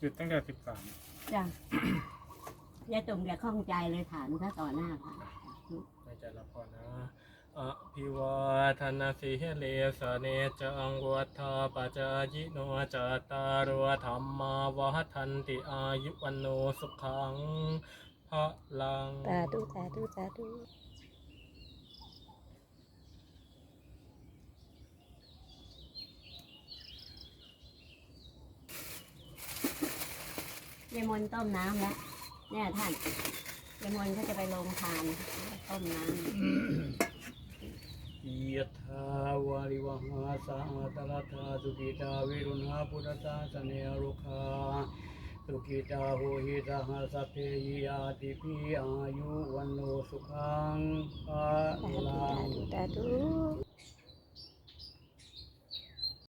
จุดตั้งแต่สิบสามจ้ะ ยายตุ่มแกข้องใจเลยถามถ้าต่อหน้าค่ะ ในใจละพรนะอภิวาทนาสิเลสเนจังวัฏาปจายิโนจตารวธรรมาวทันติอายุวันโนสุขังพระลัง สาธุสาธุสาธุ ยายมนต้มน้ำแล้วเนี่ยท่านยายมนเขาจะไปลงทานต้มน้ำยะถาวาริวหาสามาตรัตถาสุกิตาวิรุณาพุทธศาสเนรุคาสุกิตาโหหิตาหาสัพเพยยาติปิอายุวันโนสุขังภาสาธุลัสางธุสาธุ